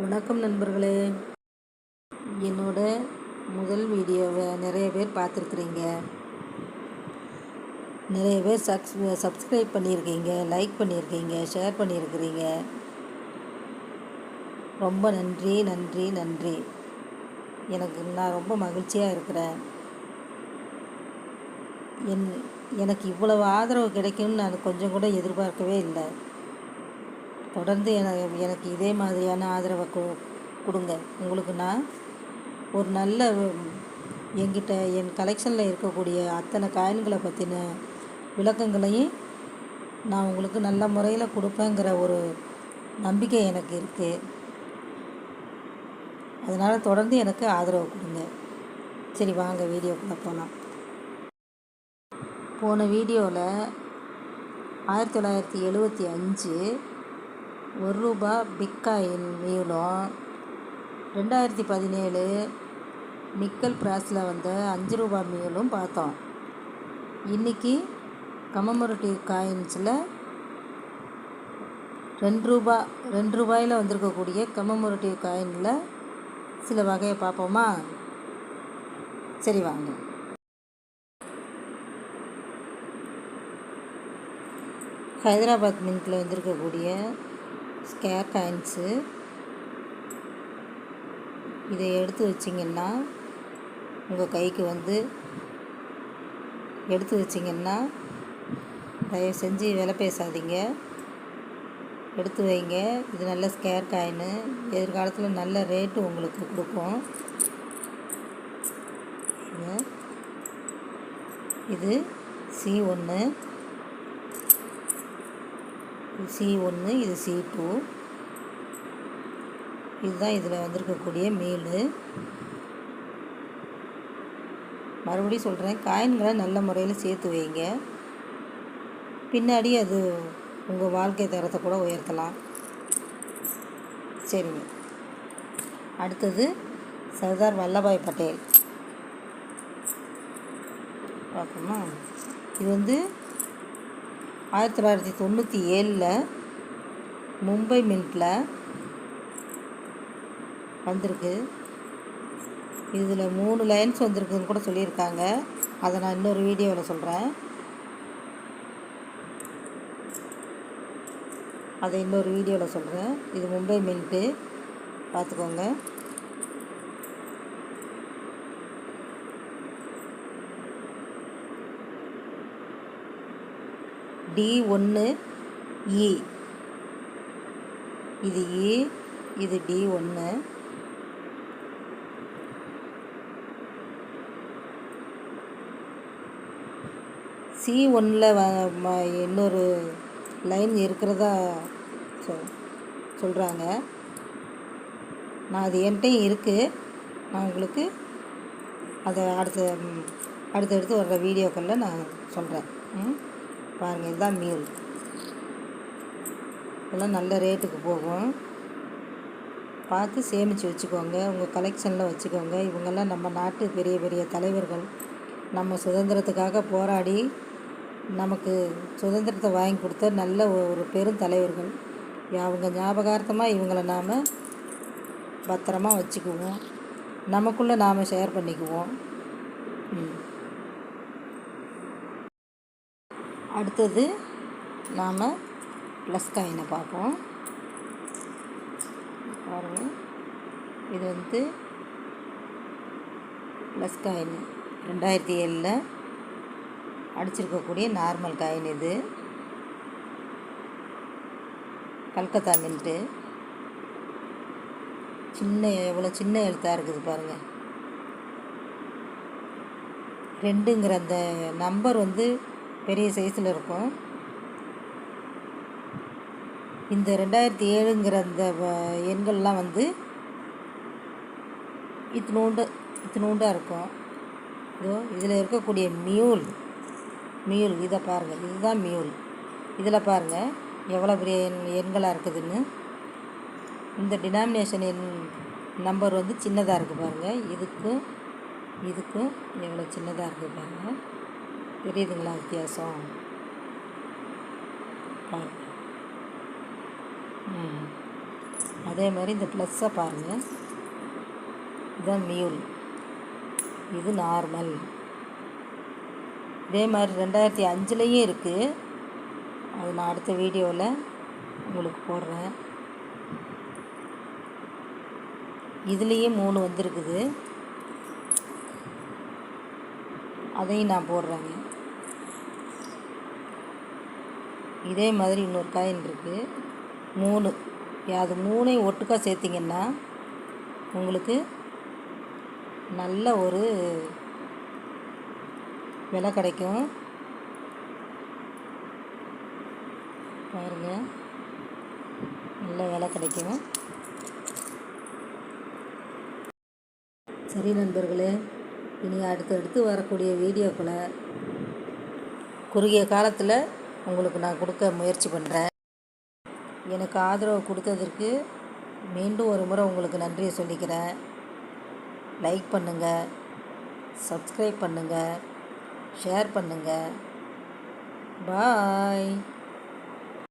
வணக்கம் நண்பர்களே. என்னோட முதல் வீடியோவை நிறைய பேர் பார்த்துருக்குறீங்க. நிறைய பேர் சக்ஸ் சப்ஸ்கிரைப் பண்ணியிருக்கீங்க லைக் பண்ணியிருக்கீங்க ஷேர் பண்ணியிருக்கிறீங்க. ரொம்ப நன்றி நன்றி நன்றி. எனக்கு நான் ரொம்ப மகிழ்ச்சியாக இருக்கிறேன். என் எனக்கு இவ்வளவு ஆதரவு கிடைக்கும்னு நான் கொஞ்சம் கூட எதிர்பார்க்கவே இல்லை. தொடர்ந்து எனக்கு எனக்கு இதே மாதிரியான ஆதரவை கொ கொடுங்க. உங்களுக்கு நான் ஒரு நல்ல என்கிட்ட என் கலெக்ஷனில் இருக்கக்கூடிய அத்தனை காயின்களை பற்றின விளக்கங்களையும் நான் உங்களுக்கு நல்ல முறையில் கொடுப்பேங்கிற ஒரு நம்பிக்கை எனக்கு இருக்குது அதனால் தொடர்ந்து எனக்கு ஆதரவு கொடுங்க. சரி வாங்க வீடியோக்குள்ளே போகலாம் போன வீடியோவில் ஆயிரத்தி தொள்ளாயிரத்தி எழுபத்தி அஞ்சு ஒரு ரூபா பிக்காயின் மீலும் ரெண்டாயிரத்தி பதினேழு நிக்கல் ப்ராஸில் வந்த அஞ்சு ரூபா மீலும் பார்த்தோம். இன்றைக்கி கமமரட்டிவ் காயின்ஸில் ரெண்டு ரூபா ரெண்டு ரூபாயில் வந்திருக்கக்கூடிய கமமரட்டிவ் காயினில் சில வகையை பார்ப்போமா? சரி வாங்க. ஹைதராபாத் மின்ட்டில் வந்திருக்கக்கூடிய ஸ்கேர் காயின்ஸு இதை எடுத்து வச்சிங்கன்னா உங்கள் கைக்கு வந்து எடுத்து வச்சிங்கன்னா தயவு செஞ்சு விலை பேசாதீங்க. எடுத்து வைங்க. இது நல்ல ஸ்கேர் காயின்னு எதிர்காலத்தில் நல்ல ரேட்டு உங்களுக்கு கொடுக்கும். இது சி ஒன்று சி ஒன்று இது சி டூ இதுதான் இதில் வந்திருக்கக்கூடிய மீல் மறுபடியும் சொல்கிறேன் காயின்களை நல்ல முறையில் சேர்த்து வைங்க. பின்னாடி அது உங்கள் வாழ்க்கை தரத்தை கூட உயர்த்தலாம். சரிங்க. அடுத்தது சர்தார் வல்லபாய் பட்டேல். பார்ப்போமா இது வந்து ஆயிரத்தி தொள்ளாயிரத்தி தொண்ணூற்றி ஏழில் மும்பை மின்ட்டில் வந்திருக்கு. இதில் மூணு லைன்ஸ் வந்திருக்குன்னு கூட சொல்லியிருக்காங்க. அதை நான் இன்னொரு வீடியோவில் சொல்கிறேன் அதை இன்னொரு வீடியோவில் சொல்கிறேன் இது மும்பை மின்ட்டு. பார்த்துக்கோங்க. டி ஒன்று இ இது இ இது டி ஒன்று சி ஒன்றில் இன்னொரு லைன் இருக்கிறதா சொல் சொல்கிறாங்க நான் அது என்கிட்டையும் இருக்குது நான் உங்களுக்கு அதை அடுத்த அடுத்தடுத்து வர்ற வீடியோக்களில் நான் சொல்கிறேன் ம்? பாருங்கள் இதுதான் மீல் இதெல்லாம் நல்ல ரேட்டுக்கு போகும். பார்த்து சேமித்து வச்சுக்கோங்க. உங்கள் கலெக்ஷனில் வச்சுக்கோங்க. இவங்கெல்லாம் நம்ம நாட்டு பெரிய பெரிய தலைவர்கள். நம்ம சுதந்திரத்துக்காக போராடி நமக்கு சுதந்திரத்தை வாங்கி கொடுத்த நல்ல ஒரு பெரும் தலைவர்கள். அவங்க ஞாபகார்த்தமாக இவங்கள நாம் பத்திரமா வச்சுக்குவோம். நமக்குள்ளே நாம் ஷேர் பண்ணிக்குவோம். ம். அடுத்தது நாம் ப்ளஸ் காயினை பார்ப்போம். பாருங்கள் இது வந்து ப்ளஸ் காயின் ரெண்டாயிரத்தி ஏழில் அடிச்சிருக்கக்கூடிய நார்மல் காயின் இது. கல்கத்தா மின்ட்டு சின்ன எவ்வளோ சின்ன எழுத்தாக இருக்குது பாருங்கள் ரெண்டுங்கிற அந்த நம்பர் வந்து பெரிய சைஸில் இருக்கும். இந்த ரெண்டாயிரத்தி ஏழுங்கிற அந்த எண்கள்லாம் வந்து இத்தினோண்டு இத்தினோண்டாக இருக்கும். இதோ இதில் இருக்கக்கூடிய மியூல் மியூல் இதை பாருங்கள் இதுதான் மியூல் இதில் பாருங்கள் எவ்வளோ பெரிய எண் எண்களாக இருக்குதுன்னு. இந்த டினாமினேஷன் எண் நம்பர் வந்து சின்னதாக இருக்குது பாருங்கள் இதுக்கும் இதுக்கும் எவ்வளோ சின்னதாக இருக்குது பாருங்கள் தெரியுதுங்களா வித்தியாசம்? ம். அதே மாதிரி இந்த ப்ளஸ்ஸை பாருங்கள் இதுதான் மியூல் இது நார்மல் இதே மாதிரி ரெண்டாயிரத்தி அஞ்சுலேயும் இருக்குது அது நான் அடுத்த வீடியோவில் உங்களுக்கு போடுறேன். இதுலேயே மூணு வந்திருக்குது. அதையும் நான் போடுறேங்க. இதே மாதிரி இன்னொரு காயின் இருக்குது மூணு. அது மூணையும் ஒட்டுக்கா சேர்த்திங்கன்னா உங்களுக்கு நல்ல ஒரு விலை கிடைக்கும். பாருங்கள் நல்ல விலை கிடைக்கும். சரி நண்பர்களே இனி அடுத்தடுத்து வரக்கூடிய வீடியோக்களை குறுகிய காலத்தில் உங்களுக்கு நான் கொடுக்க முயற்சி பண்ணுறேன் எனக்கு ஆதரவு கொடுத்ததற்கு மீண்டும் ஒரு முறை உங்களுக்கு நன்றியை சொல்லிக்கிறேன். லைக் பண்ணுங்கள் சப்ஸ்கிரைப் பண்ணுங்கள் ஷேர் பண்ணுங்கள் பாய்.